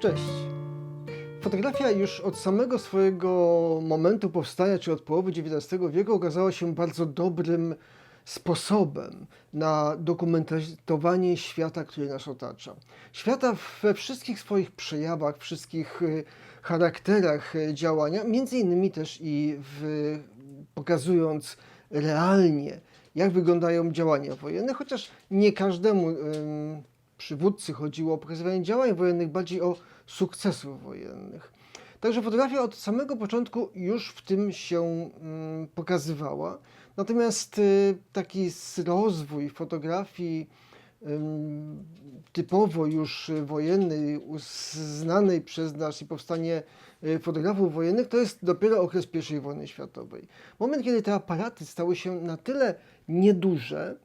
Cześć. Fotografia już od samego swojego momentu powstania, czy od połowy XIX wieku, okazała się bardzo dobrym sposobem na dokumentowanie świata, który nas otacza. Świata we wszystkich swoich przejawach, wszystkich y, charakterach y, działania, między innymi też i w, pokazując realnie, jak wyglądają działania wojenne, chociaż nie każdemu ym, przywódcy chodziło o pokazywanie działań wojennych, bardziej o sukcesów wojennych. Także fotografia od samego początku już w tym się mm, pokazywała. Natomiast y, taki rozwój fotografii typowo już wojennej, znanej przez nas i powstanie y, fotografów wojennych, to jest dopiero okres I wojny światowej. Moment, kiedy te aparaty stały się na tyle nieduże,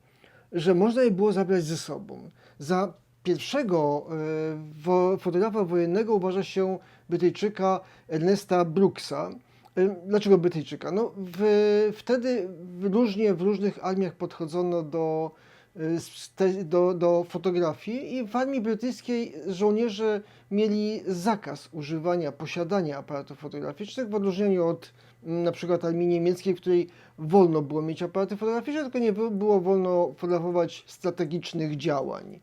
że można je było zabrać ze sobą. Za pierwszego e, fotografa wojennego uważa się Brytyjczyka Ernesta Brooksa. E, Dlaczego Brytyjczyka? No, w, wtedy różnie w różnych armiach podchodzono do, e, do, do fotografii i w armii brytyjskiej żołnierze mieli zakaz używania, posiadania aparatów fotograficznych w odróżnieniu od mm, na przykład armii niemieckiej, w której wolno było mieć aparaty fotograficzne, tylko nie było wolno fotografować strategicznych działań.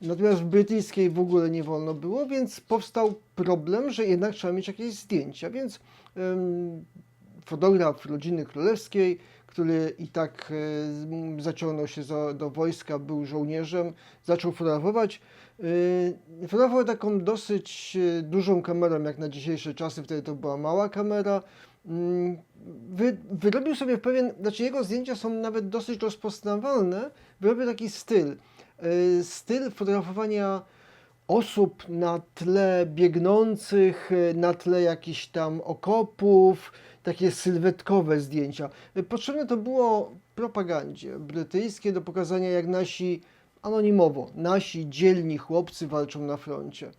Natomiast w brytyjskiej w ogóle nie wolno było, więc powstał problem, że jednak trzeba mieć jakieś zdjęcia. Więc fotograf rodziny królewskiej, który i tak e, zaciągnął się za, do wojska, był żołnierzem, zaczął fotografować. E, fotografował taką dosyć e, dużą kamerą, jak na dzisiejsze czasy, wtedy to była mała kamera. Mm, Wy, wyrobił sobie pewien, znaczy jego zdjęcia są nawet dosyć rozpoznawalne, wyrobił taki styl. E, Styl fotografowania osób na tle biegnących, e, na tle jakichś tam okopów, takie sylwetkowe zdjęcia. E, Potrzebne to było propagandzie brytyjskiej do pokazania, jak nasi, anonimowo, nasi dzielni chłopcy walczą na froncie.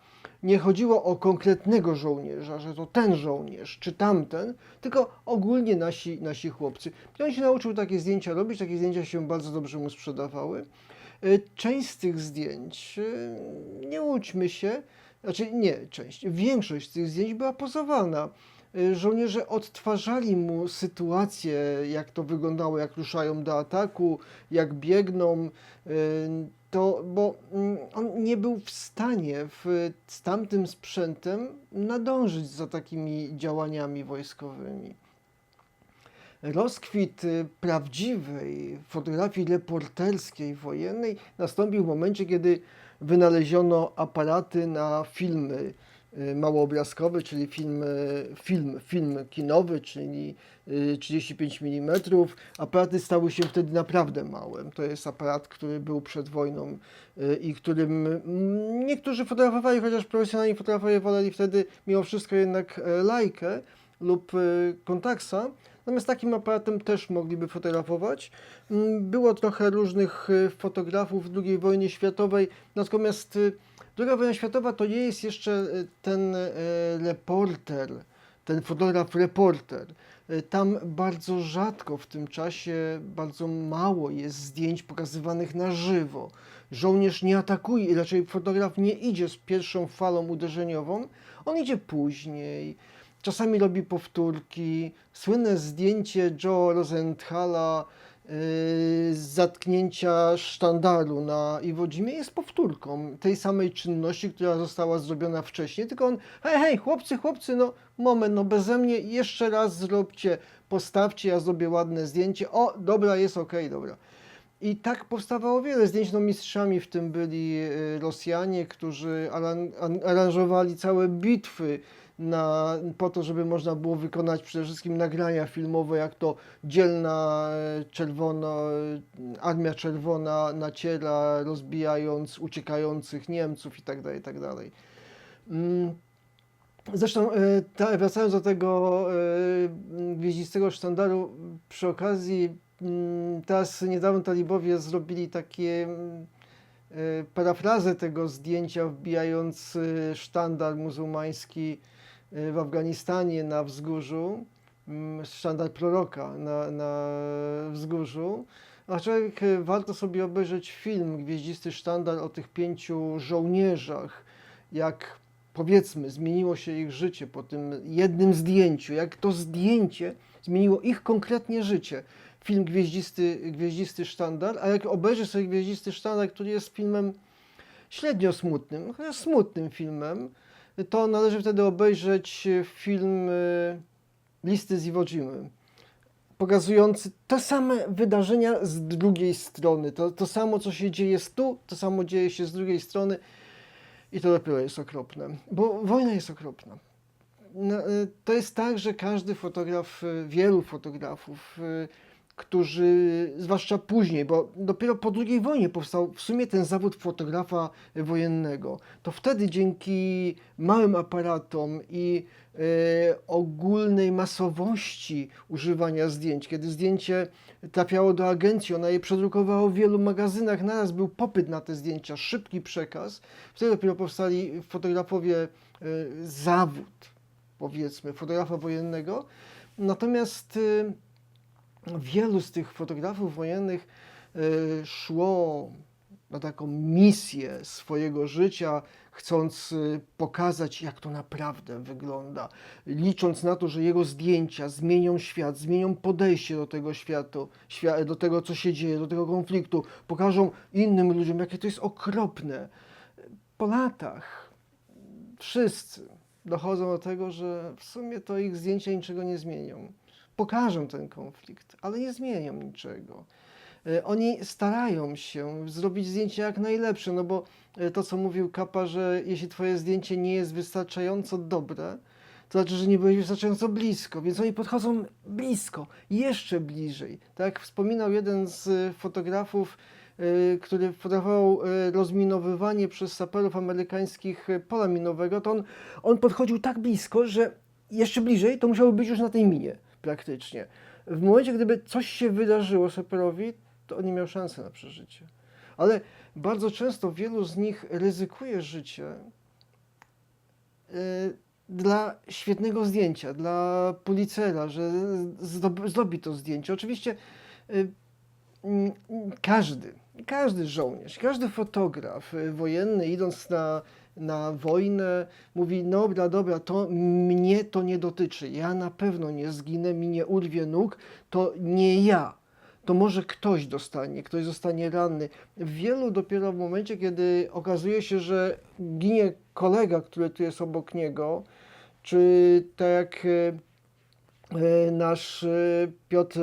Nie chodziło o konkretnego żołnierza, że to ten żołnierz czy tamten, tylko ogólnie nasi, nasi chłopcy. I on się nauczył takie zdjęcia robić, takie zdjęcia się bardzo dobrze mu sprzedawały. Y, Część z tych zdjęć, y, nie łudźmy się, znaczy nie część, większość z tych zdjęć była pozowana. Y, Żołnierze odtwarzali mu sytuację, jak to wyglądało, jak ruszają do ataku, jak biegną, to, bo mm, on nie był w stanie w, z tamtym sprzętem nadążyć za takimi działaniami wojskowymi. Rozkwit y, prawdziwej fotografii reporterskiej wojennej nastąpił w momencie, kiedy wynaleziono aparaty na filmy y, małoobrazkowe, czyli film, y, film, film kinowy, czyli y, 35 mm. Aparaty stały się wtedy naprawdę małe. To jest aparat, który był przed wojną i którym mm, niektórzy fotografowali, chociaż profesjonalni fotografowie woleli wtedy mimo wszystko jednak e, lajkę lub y, kontaksa. Natomiast takim aparatem też mogliby fotografować. Mm, Było trochę różnych y, fotografów w II wojnie światowej, natomiast y, II wojna światowa to nie jest jeszcze y, ten y, reporter, ten fotograf reporter. Y, Tam bardzo rzadko w tym czasie, bardzo mało jest zdjęć pokazywanych na żywo. Żołnierz nie atakuje, raczej fotograf nie idzie z pierwszą falą uderzeniową, on idzie później. Czasami robi powtórki. Słynne zdjęcie Joe Rosenthala yy, z zatknięcia sztandaru na Iwo Jimie jest powtórką tej samej czynności, która została zrobiona wcześniej, tylko on, hej, hej, chłopcy, chłopcy, no moment, no beze mnie, jeszcze raz zróbcie, postawcie, ja zrobię ładne zdjęcie, o, dobra, jest okej, dobra. I tak powstawało wiele zdjęć. No, mistrzami w tym byli y, Rosjanie, którzy aran- an- aranżowali całe bitwy na, po to, żeby można było wykonać przede wszystkim nagrania filmowe, jak to dzielna e, czerwona, e, Armia Czerwona naciera, rozbijając uciekających Niemców itd. itd. Mm, Zresztą, e, wracając do tego gwieździstego sztandaru, przy okazji, mm, teraz niedawno talibowie zrobili takie mm, parafrazę tego zdjęcia, wbijając sztandar muzułmański w Afganistanie na wzgórzu, mm, sztandar proroka na, na wzgórzu. Aczkolwiek e, warto sobie obejrzeć film Gwieździsty Sztandar o tych pięciu żołnierzach, jak powiedzmy, zmieniło się ich życie po tym jednym zdjęciu, jak to zdjęcie zmieniło ich konkretnie życie. Film Gwieździsty, Gwieździsty Sztandar, a jak obejrzysz sobie Gwieździsty Sztandar, który jest filmem średnio smutnym, chociaż smutnym filmem, to należy wtedy obejrzeć film y, Listy z Iwo Jimy, pokazujący te same wydarzenia z drugiej strony. To, to samo, co się dzieje z tu, to samo dzieje się z drugiej strony i to dopiero jest okropne, bo wojna jest okropna. No, y, To jest tak, że każdy fotograf, wielu fotografów, którzy, zwłaszcza później, bo dopiero po II wojnie powstał w sumie ten zawód fotografa wojennego, to wtedy dzięki małym aparatom i e, ogólnej masowości używania zdjęć, kiedy zdjęcie trafiało do agencji, ona je przedrukowała w wielu magazynach, naraz był popyt na te zdjęcia, szybki przekaz, wtedy dopiero powstali fotografowie e, zawód, powiedzmy, fotografa wojennego. Natomiast e, wielu z tych fotografów wojennych e, szło na taką misję swojego życia, chcąc e, pokazać, jak to naprawdę wygląda, licząc na to, że jego zdjęcia zmienią świat, zmienią podejście do tego światu, świa- do tego, co się dzieje, do tego konfliktu, pokażą innym ludziom, jakie to jest okropne. Po latach wszyscy dochodzą do tego, że w sumie to ich zdjęcia niczego nie zmienią. Pokażą ten konflikt, ale nie zmienią niczego. E, Oni starają się zrobić zdjęcie jak najlepsze, no bo e, to, co mówił Kapa, że jeśli twoje zdjęcie nie jest wystarczająco dobre, to znaczy, że nie byłeś wystarczająco blisko, więc oni podchodzą blisko, jeszcze bliżej. Tak wspominał jeden z e, fotografów, który fotografował rozminowywanie przez saperów amerykańskich pola minowego, to on, on podchodził tak blisko, że jeszcze bliżej to musiało być już na tej minie praktycznie. W momencie, gdyby coś się wydarzyło saperowi, to on nie miał szansy na przeżycie. Ale bardzo często wielu z nich ryzykuje życie e, dla świetnego zdjęcia, dla policera, że zdob- zrobi to zdjęcie. Oczywiście y, mm, każdy, każdy żołnierz, każdy fotograf y, wojenny idąc na, na wojnę mówi, dobra, dobra, to mnie to nie dotyczy, ja na pewno nie zginę, mi nie urwie nóg, to nie ja. To może ktoś dostanie, ktoś zostanie ranny. Wielu dopiero w momencie, kiedy okazuje się, że ginie kolega, który tu jest obok niego, czy tak jak e, e, nasz e, Piotr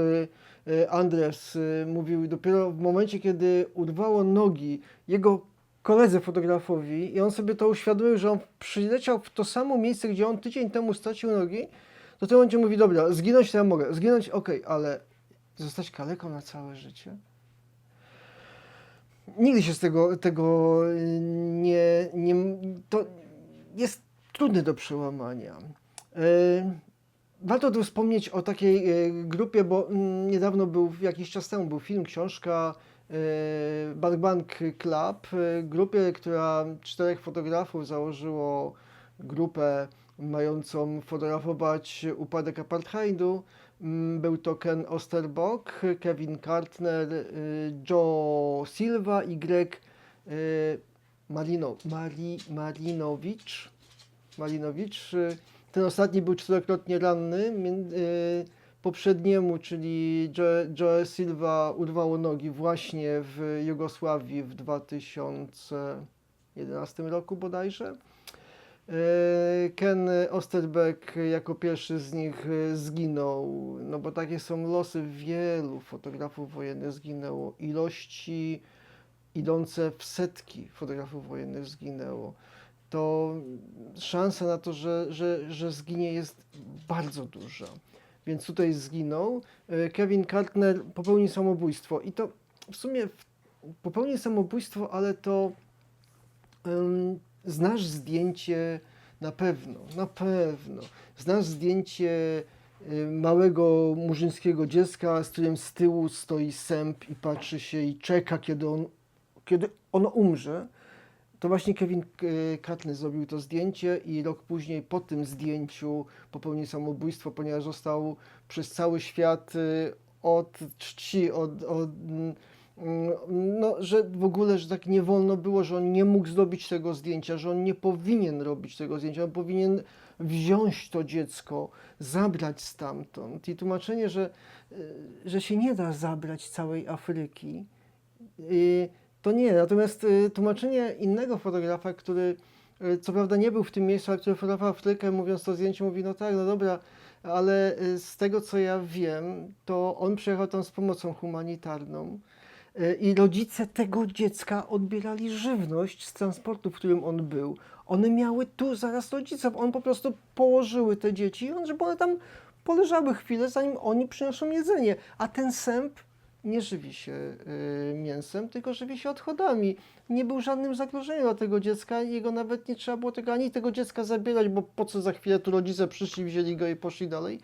Andres mówił, dopiero w momencie, kiedy urwało nogi jego koledze fotografowi i on sobie to uświadomił, że on przyleciał w to samo miejsce, gdzie on tydzień temu stracił nogi, to tym momencie mówi, dobra, zginąć to ja mogę, zginąć okej, ale zostać kaleką na całe życie? Nigdy się z tego, tego nie, nie... To jest trudne do przełamania. Y, Warto tu wspomnieć o takiej y, grupie, bo mm, niedawno był, jakiś czas temu był film, książka Barbank Club, y, grupie, która czterech fotografów założyło grupę mającą fotografować upadek apartheidu. Mm, Był to Ken Osterbock, Kevin Kartner, y, Joe Silva i Greg y, Marino, Mari, Marinowicz. Malinowicz. y, Ten ostatni był czterokrotnie ranny. Poprzedniemu, czyli Joe, Joe Silva urwało nogi właśnie w Jugosławii w 2011 roku bodajże. E, Ken Osterbeck jako pierwszy z nich e, zginął, no bo takie są losy wielu fotografów wojennych zginęło. Ilości idące w setki fotografów wojennych zginęło. To szansa na to, że, że, że zginie jest bardzo duża. Więc tutaj zginął. E, Kevin Kartner popełnił samobójstwo i to w sumie popełnił samobójstwo, ale to Ym, znasz zdjęcie na pewno, na pewno. Znasz zdjęcie y, małego murzyńskiego dziecka, z którym z tyłu stoi sęp i patrzy się i czeka, kiedy, on, kiedy ono umrze. To właśnie Kevin Katny zrobił to zdjęcie i rok później po tym zdjęciu popełnił samobójstwo, ponieważ został przez cały świat y, od czci, od, od, mm, no, że w ogóle, że tak nie wolno było, że on nie mógł zrobić tego zdjęcia, że on nie powinien robić tego zdjęcia, on powinien wziąć to dziecko, zabrać stamtąd. I tłumaczenie, że, y, że się nie da zabrać całej Afryki, to nie. Natomiast y, tłumaczenie innego fotografa, który y, co prawda nie był w tym miejscu, ale który fotografował Afrykę, mówiąc to zdjęcie, mówi, no tak, no dobra, ale y, z tego co ja wiem, to on przyjechał tam z pomocą humanitarną i rodzice tego dziecka odbierali żywność z transportu, w którym on był. One miały tu zaraz rodziców, on po prostu położyły te dzieci, żeby one tam poleżały chwilę, zanim oni przynoszą jedzenie, a ten sęp nie żywi się y, mięsem, tylko żywi się odchodami. Nie był żadnym zagrożeniem dla tego dziecka jego nawet nie trzeba było tego ani tego dziecka zabierać, bo po co za chwilę tu rodzice przyszli, wzięli go i poszli dalej.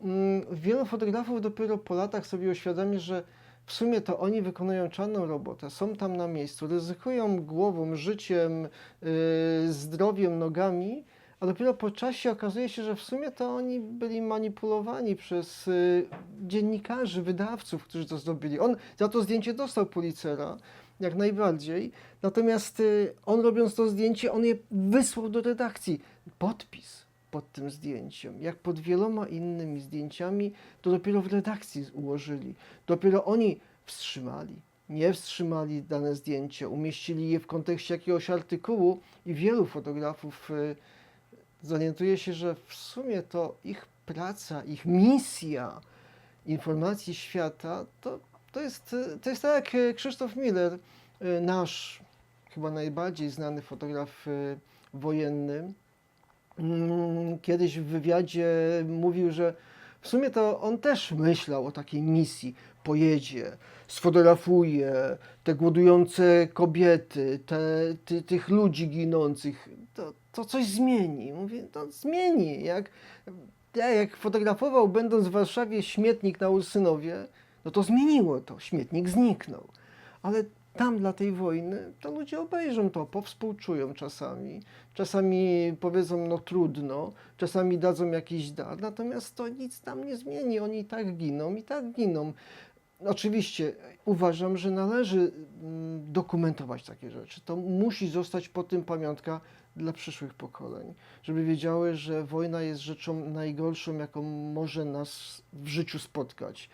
Mm, Wielu fotografów dopiero po latach sobie uświadamia, że w sumie to oni wykonują czarną robotę, są tam na miejscu, ryzykują głową, życiem, yy, zdrowiem, nogami, a dopiero po czasie okazuje się, że w sumie to oni byli manipulowani przez y, dziennikarzy, wydawców, którzy to zrobili. On za to zdjęcie dostał Pulitzera, jak najbardziej. Natomiast y, on robiąc to zdjęcie, on je wysłał do redakcji. Podpis pod tym zdjęciem, jak pod wieloma innymi zdjęciami, to dopiero w redakcji ułożyli. Dopiero oni wstrzymali. Nie wstrzymali dane zdjęcie, umieścili je w kontekście jakiegoś artykułu i wielu fotografów y, zorientuje się, że w sumie to ich praca, ich misja informacji świata to, to, jest, to jest tak jak Krzysztof Miller, y, nasz chyba najbardziej znany fotograf y, wojenny, mm, kiedyś w wywiadzie mówił, że w sumie to on też myślał o takiej misji. Pojedzie, sfotografuje te głodujące kobiety, te, ty, tych ludzi ginących. To, to coś zmieni. Mówię, to zmieni. Jak, ja jak fotografował, będąc w Warszawie, śmietnik na Ursynowie, no to zmieniło to. Śmietnik zniknął. Ale tam dla tej wojny, to ludzie obejrzą to, powspółczują czasami. Czasami powiedzą, no trudno, czasami dadzą jakiś dar, natomiast to nic tam nie zmieni. Oni tak giną, i tak giną. Oczywiście uważam, że należy mm, dokumentować takie rzeczy. To musi zostać po tym pamiątka dla przyszłych pokoleń, żeby wiedziały, że wojna jest rzeczą najgorszą, jaką może nas w życiu spotkać.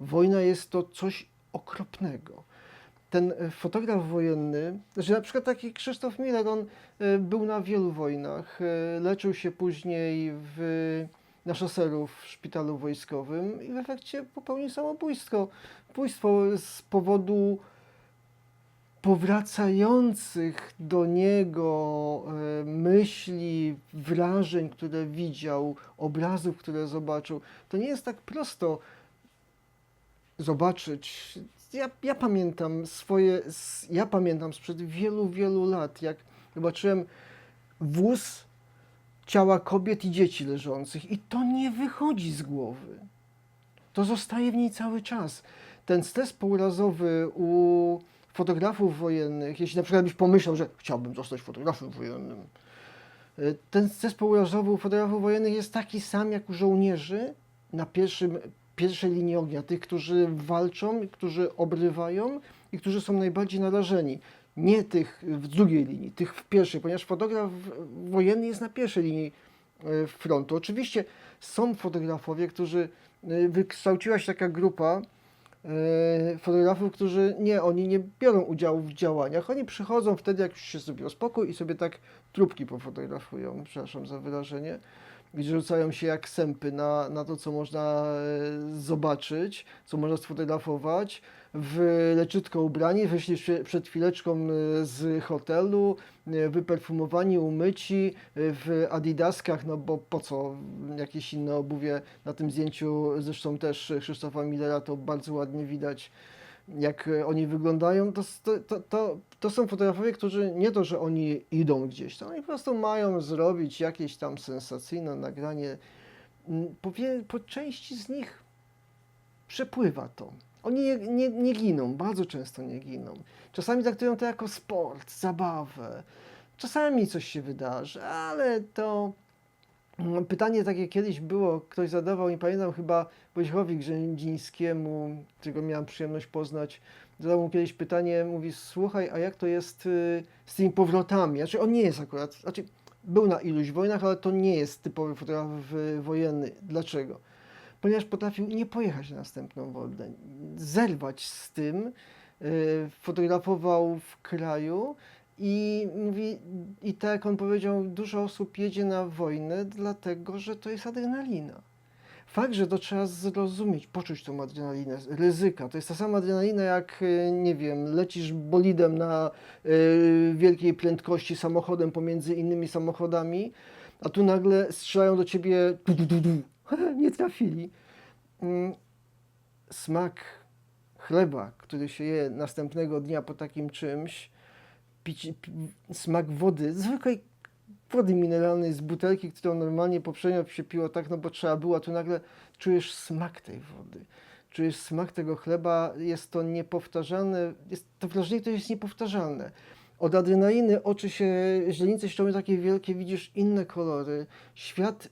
Wojna jest to coś okropnego ten e, fotograf wojenny, że na przykład taki Krzysztof Miller, on e, był na wielu wojnach, e, leczył się później w, na szoseru w szpitalu wojskowym i w efekcie popełnił samobójstwo. Bójstwo z powodu powracających do niego e, myśli, wrażeń, które widział, obrazów, które zobaczył. To nie jest tak prosto zobaczyć. Ja, ja pamiętam swoje, ja pamiętam sprzed wielu, wielu lat, jak zobaczyłem wóz ciała kobiet i dzieci leżących i to nie wychodzi z głowy. To zostaje w niej cały czas. Ten stres pourazowy u fotografów wojennych, jeśli na przykład byś pomyślał, że chciałbym zostać fotografem wojennym, y, ten stres pourazowy u fotografów wojennych jest taki sam jak u żołnierzy na pierwszym, pierwszej linii ognia, tych, którzy walczą, którzy obrywają i którzy są najbardziej narażeni. Nie tych w drugiej linii, tych w pierwszej, ponieważ fotograf wojenny jest na pierwszej linii e, frontu. Oczywiście są fotografowie, którzy e, wykształciła się taka grupa fotografów, którzy nie, oni nie biorą udziału w działaniach. Oni przychodzą wtedy, jak już się zrobiło spokój i sobie tak trupki pofotografują, przepraszam za wyrażenie, gdzie rzucają się jak sępy na, na to, co można e, zobaczyć, co można sfotografować. W leciutko ubrani, wyszli przed chwileczką e, z hotelu, e, wyperfumowani, umyci, e, w adidaskach, no bo po co jakieś inne obuwie na tym zdjęciu, zresztą też Krzysztofa Millera to bardzo ładnie widać, jak oni wyglądają, to, to, to, to, są fotografowie, którzy nie to, że oni idą gdzieś, to oni po prostu mają zrobić jakieś tam sensacyjne nagranie. Mm, Po, po części z nich przepływa to. Oni nie, nie, nie giną, bardzo często nie giną. Czasami traktują to jako sport, zabawę. Czasami coś się wydarzy, ale to Mm, Pytanie takie kiedyś było, ktoś zadawał, nie pamiętam, chyba Wojciechowi Grzędzińskiemu, którego miałem przyjemność poznać, zadał mu kiedyś pytanie, mówi, słuchaj, a jak to jest y, z tymi powrotami? Znaczy on nie jest akurat, znaczy był na iluś wojnach, ale to nie jest typowy fotograf y, wojenny. Dlaczego? Ponieważ potrafił nie pojechać na następną wojnę, zerwać z tym, y, fotografował w kraju i mówi, i tak jak on powiedział, dużo osób jedzie na wojnę, dlatego że to jest adrenalina. Fakt, że to trzeba zrozumieć, poczuć tą adrenalinę, ryzyka. To jest ta sama adrenalina, jak, y, nie wiem, lecisz bolidem na y, wielkiej prędkości samochodem pomiędzy innymi samochodami, a tu nagle strzelają do ciebie. nie trafili. Mm, Smak chleba, który się je następnego dnia po takim czymś, pić, pi, smak wody, zwykłej wody mineralnej z butelki, którą normalnie poprzednio się piło tak, no bo trzeba było, tu nagle czujesz smak tej wody. Czujesz smak tego chleba, jest to niepowtarzalne, jest, to wrażenie to jest niepowtarzalne. Od adrenaliny oczy się, źrenice robią takie wielkie, widzisz inne kolory. Świat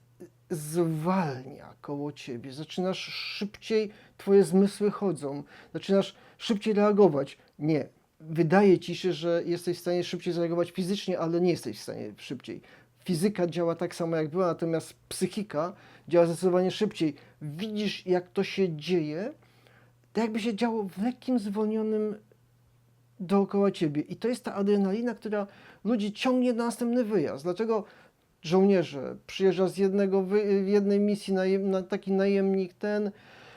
zwalnia koło ciebie. Zaczynasz szybciej, twoje zmysły chodzą. Zaczynasz szybciej reagować. Nie. Wydaje ci się, że jesteś w stanie szybciej zareagować fizycznie, ale nie jesteś w stanie szybciej. Fizyka działa tak samo jak była, natomiast psychika działa zdecydowanie szybciej. Widzisz, jak to się dzieje, tak jakby się działo w lekkim, zwolnionym dookoła ciebie. I to jest ta adrenalina, która ludzi ciągnie na następny wyjazd. Dlaczego żołnierze. Przyjeżdża z jednego wy, jednej misji najem, na taki najemnik ten,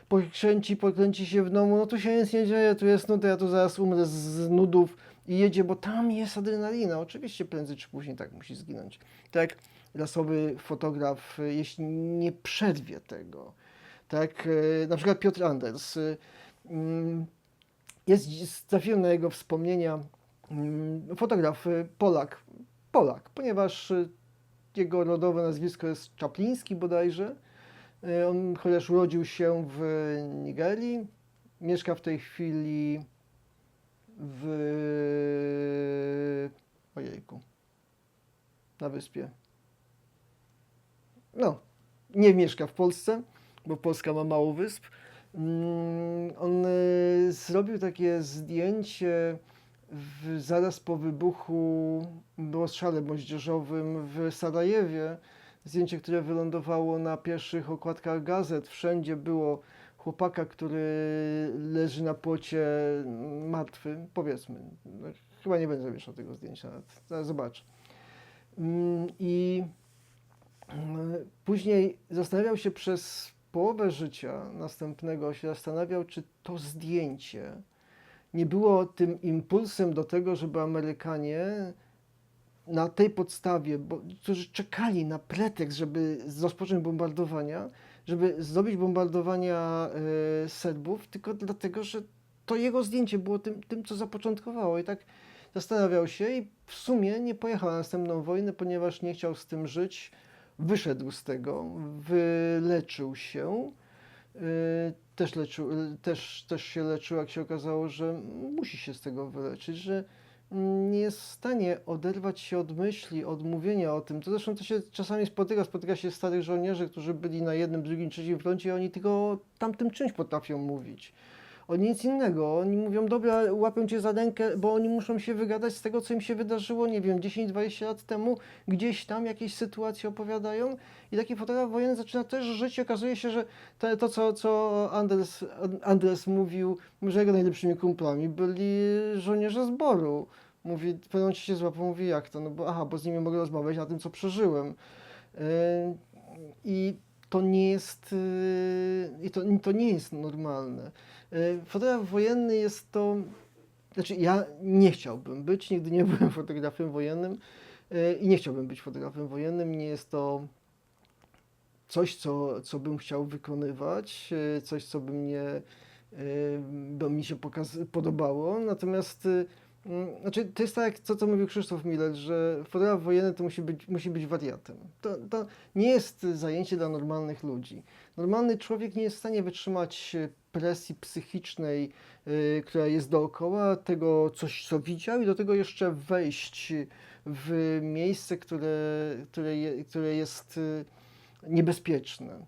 pokręci, pokręci się w domu, no tu się nic nie dzieje, tu jest nuda, ja tu zaraz umrę z, z nudów i jedzie, bo tam jest adrenalina. Oczywiście prędzej czy później tak musi zginąć. Tak, rasowy fotograf, jeśli nie przerwie tego, tak, y, na przykład Piotr Anders, y, mm, jest, trafiłem na jego wspomnienia, mm, fotograf y, Polak, Polak, ponieważ jego rodowe nazwisko jest Czapliński bodajże. Y, On chociaż urodził się w Nigerii, mieszka w tej chwili w ojejku, na wyspie. No, nie mieszka w Polsce, bo Polska ma mało wysp. Mm, On y, zrobił takie zdjęcie w, zaraz po wybuchu, strzale moździerzowym w Sarajewie. Zdjęcie, które wylądowało na pierwszych okładkach gazet. Wszędzie było chłopaka, który leży na płocie martwy, powiedzmy. No, Chyba nie będę wieszał tego zdjęcia, zaraz zobaczę. Mm, I mm, później zastanawiał się przez połowę życia następnego, się zastanawiał, czy to zdjęcie nie było tym impulsem do tego, żeby Amerykanie na tej podstawie, bo, którzy czekali na pretekst, żeby rozpocząć bombardowania, żeby zrobić bombardowania e, Serbów, tylko dlatego, że to jego zdjęcie było tym, tym, co zapoczątkowało. I tak zastanawiał się i w sumie nie pojechał na następną wojnę, ponieważ nie chciał z tym żyć. Wyszedł z tego, wyleczył się. y, Też, leczył, y, też, też się leczył, jak się okazało, że musi się z tego wyleczyć, że nie jest w stanie oderwać się od myśli, od mówienia o tym. To zresztą to się czasami spotyka, spotyka się starych żołnierzy, którzy byli na jednym, drugim, trzecim froncie i oni tylko o tamtym czymś potrafią mówić. O nic innego. Oni mówią, dobra, łapią cię za rękę, bo oni muszą się wygadać z tego, co im się wydarzyło, nie wiem, 10-20 lat temu, gdzieś tam jakieś sytuacje opowiadają i taki fotograf wojenny zaczyna też żyć okazuje się, że to, to co, co Anders, mówił, że jego najlepszymi kumplami byli żołnierze zboru. Mówi, w pewnym się złapał, mówi jak to, no bo aha, bo z nimi mogę rozmawiać na tym, co przeżyłem. Yy, I to nie jest, i to, to nie jest normalne. Yy, Fotograf wojenny jest to, znaczy ja nie chciałbym być, nigdy nie byłem fotografem wojennym yy, i nie chciałbym być fotografem wojennym, nie jest to coś, co, co bym chciał wykonywać, coś, co by mnie, by mi się pokaz- podobało, natomiast znaczy, to jest tak, to, co mówił Krzysztof Miller, że fotograf wojenny to musi być, musi być wariatem. To, to nie jest zajęcie dla normalnych ludzi. Normalny człowiek nie jest w stanie wytrzymać e, presji psychicznej, y, która jest dookoła, tego coś, co widział i do tego jeszcze wejść w miejsce, które, które, je, które jest y, niebezpieczne.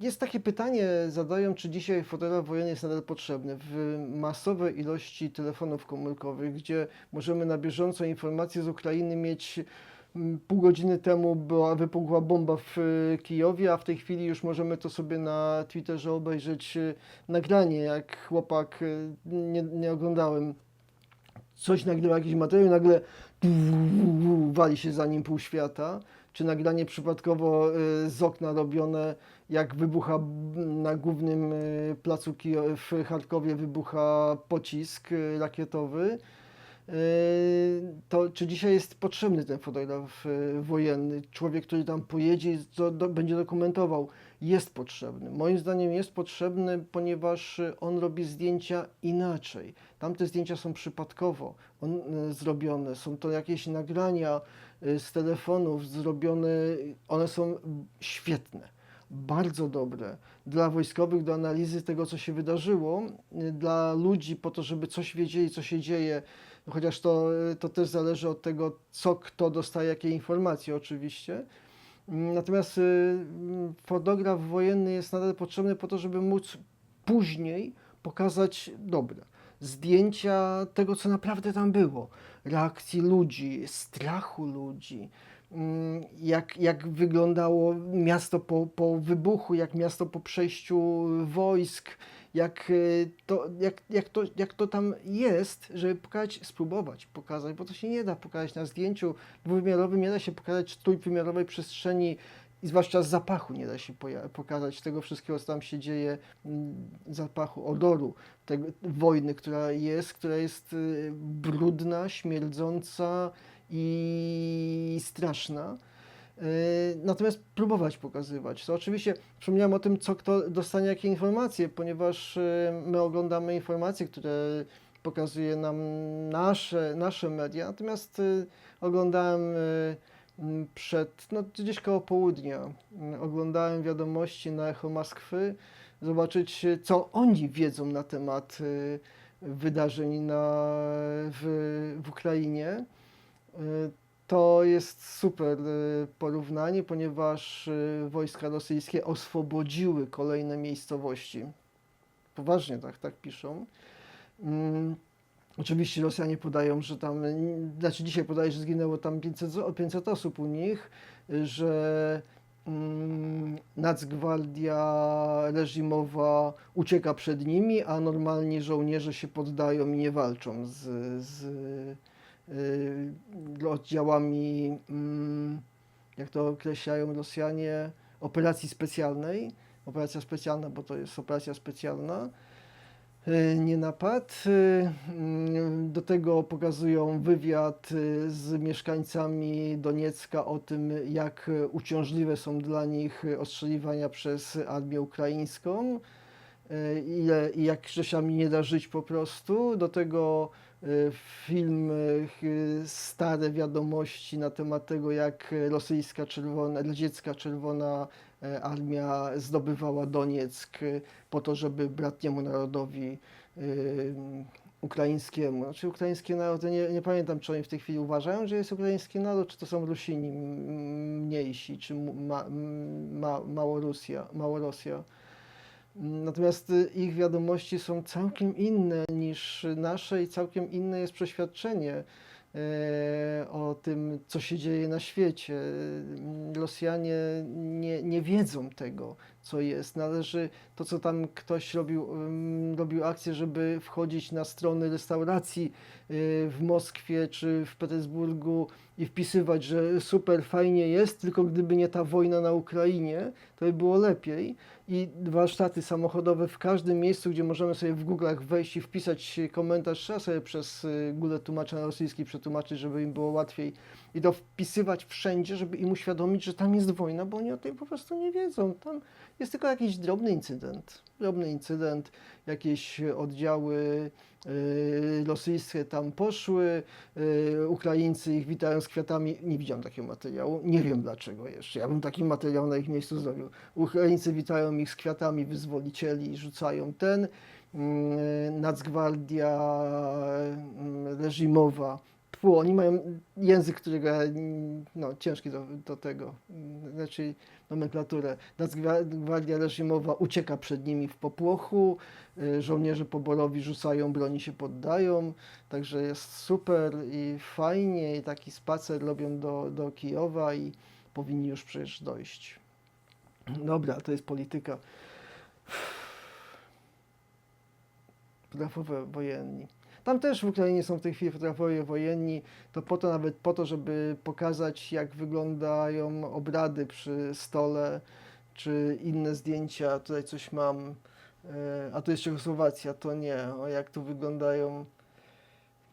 Jest takie pytanie, zadają, czy dzisiaj fotograf wojenny jest nadal potrzebny w masowej ilości telefonów komórkowych, gdzie możemy na bieżąco informacje z Ukrainy mieć mm, pół godziny temu była, wybuchła bomba w e, Kijowie, a w tej chwili już możemy to sobie na Twitterze obejrzeć e, nagranie, jak chłopak, e, nie, nie oglądałem, coś nagrywa jakiś materiał, nagle wali się za nim pół świata, czy nagranie przypadkowo y, z okna robione, jak wybucha b- na głównym y, placu w Charkowie wybucha pocisk y, rakietowy. To czy dzisiaj jest potrzebny ten fotograf wojenny? Człowiek, który tam pojedzie co do, będzie dokumentował, jest potrzebny. Moim zdaniem jest potrzebny, ponieważ on robi zdjęcia inaczej. Tamte zdjęcia są przypadkowo on, zrobione, są to jakieś nagrania z telefonów zrobione, one są świetne, bardzo dobre dla wojskowych, do analizy tego, co się wydarzyło, y, dla ludzi po to, żeby coś wiedzieli, co się dzieje, chociaż to, y, to też zależy od tego, co kto dostaje, jakie informacje oczywiście. Mm, Natomiast y, mm, fotograf wojenny jest nadal potrzebny po to, żeby móc później pokazać dobre zdjęcia tego, co naprawdę tam było, reakcji ludzi, strachu ludzi, mm, jak, jak wyglądało miasto po, po wybuchu, jak miasto po przejściu wojsk, jak y, to, jak, jak, to, jak to tam jest, żeby pokazać, spróbować pokazać, bo to się nie da pokazać na zdjęciu dwuwymiarowym, nie da się pokazać trójwymiarowej przestrzeni i zwłaszcza z zapachu nie da się pokazać tego wszystkiego, co tam się dzieje, mm, zapachu, odoru tego, wojny, która jest, która jest y, brudna, śmierdząca i straszna. Y, Natomiast próbować pokazywać. To oczywiście wspomniałem o tym, co kto dostanie jakie informacje, ponieważ y, my oglądamy informacje, które pokazuje nam nasze, nasze media, natomiast oglądałem przed, no gdzieś koło południa, y, oglądałem wiadomości na Echo Moskwy, zobaczyć y, co oni wiedzą na temat y, wydarzeń na, w, w Ukrainie. Y, To jest super porównanie, ponieważ wojska rosyjskie oswobodziły kolejne miejscowości. Poważnie tak, tak piszą. Oczywiście Rosjanie podają, że tam, znaczy dzisiaj podaje, że zginęło tam 500, zo- 500 osób u nich, że mm, Nacgwardia reżimowa ucieka przed nimi, a normalni żołnierze się poddają i nie walczą z, z y, oddziałami, mm, jak to określają Rosjanie, operacji specjalnej. Operacja specjalna, bo to jest operacja specjalna. Y, Nie napad. Y, mm, Do tego pokazują wywiad y, z mieszkańcami Doniecka o tym, jak uciążliwe są dla nich ostrzeliwania przez armię ukraińską ile, jak Rzeszami nie da żyć po prostu. Do tego film, stare wiadomości na temat tego, jak rosyjska czerwona, radziecka czerwona e, armia zdobywała Donieck y, po to, żeby bratniemu narodowi y, ukraińskiemu, znaczy ukraiński naród, ja nie, nie pamiętam, czy oni w tej chwili uważają, że jest ukraiński naród, czy to są Rusini mniejsi, czy ma, ma, Małorosja. Natomiast ich wiadomości są całkiem inne niż nasze i całkiem inne jest przeświadczenie e, o tym, co się dzieje na świecie. Rosjanie nie, nie wiedzą tego, co jest. Należy to, co tam ktoś robił, robił akcję, żeby wchodzić na strony restauracji y, w Moskwie czy w Petersburgu i wpisywać, że super fajnie jest, tylko gdyby nie ta wojna na Ukrainie, to by było lepiej. I warsztaty samochodowe w każdym miejscu, gdzie możemy sobie w Google'ach wejść i wpisać komentarz, trzeba sobie przez y, Google tłumacza rosyjski przetłumaczyć, żeby im było łatwiej. I to wpisywać wszędzie, żeby im uświadomić, że tam jest wojna, bo oni o tym po prostu nie wiedzą. Tam jest tylko jakiś drobny incydent. Drobny incydent, jakieś oddziały y, rosyjskie tam poszły, y, Ukraińcy ich witają z kwiatami. Nie widziałem takiego materiału, nie wiem dlaczego jeszcze. Ja bym taki materiał na ich miejscu zrobił. Ukraińcy witają ich z kwiatami, wyzwolicieli, rzucają ten. Mm, Nacgwardia reżimowa Tfu, oni mają język, którego no, ciężki do, do tego, znaczy nomenklaturę. Nacgwardia reżimowa ucieka przed nimi w popłochu, y, żołnierze poborowi rzucają broni, się poddają, także jest super i fajnie i taki spacer robią do, do Kijowa i powinni już przecież dojść. Dobra, to jest polityka. Fotografowie wojenni. Tam też w Ukrainie są w tej chwili fotografowie wojenni. To po to nawet po to, żeby pokazać, jak wyglądają obrady przy stole, czy inne zdjęcia. Tutaj coś mam. e, A to jest Czechosłowacja, to nie. O jak tu wyglądają.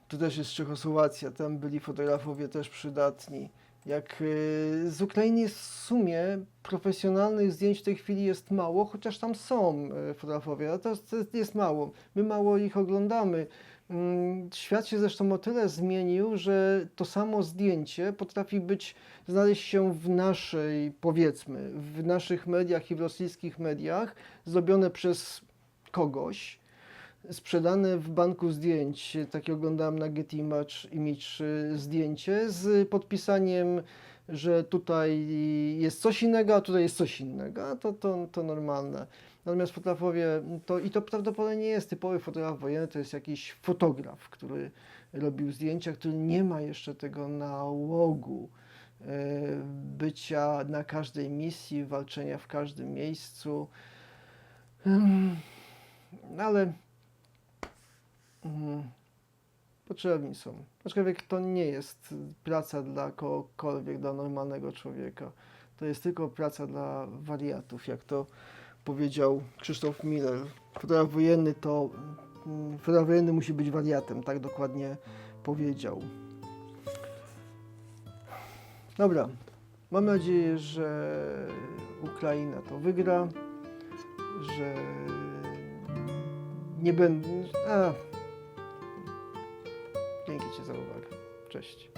Tu też jest Czechosłowacja, tam byli fotografowie też przydatni. Jak e, z Ukrainy w sumie profesjonalnych zdjęć w tej chwili jest mało, chociaż tam są e, fotografowie, ale to jest mało. My mało ich oglądamy. Mm, Świat się zresztą o tyle zmienił, że to samo zdjęcie potrafi być, znaleźć się w naszej, powiedzmy, w naszych mediach i w rosyjskich mediach, zrobione przez kogoś, sprzedane w banku zdjęć. Takie oglądałem na Getty Image, Image y, zdjęcie z podpisaniem, że tutaj jest coś innego, a tutaj jest coś innego. A to, to, to normalne. Natomiast fotografowie, to, i to prawdopodobnie nie jest typowy fotograf wojenny, to jest jakiś fotograf, który robił zdjęcia, który nie ma jeszcze tego nałogu e, bycia na każdej misji, walczenia w każdym miejscu. Ale mm, potrzebni są. Aczkolwiek to nie jest praca dla kogokolwiek, dla normalnego człowieka. To jest tylko praca dla wariatów, jak to powiedział Krzysztof Miller. Fotograf wojenny to. mm, Fotograf wojenny musi być wariatem, tak dokładnie powiedział. Dobra. Mam nadzieję, że Ukraina to wygra, że nie będę. A. Dzięki Ci za uwagę. Cześć.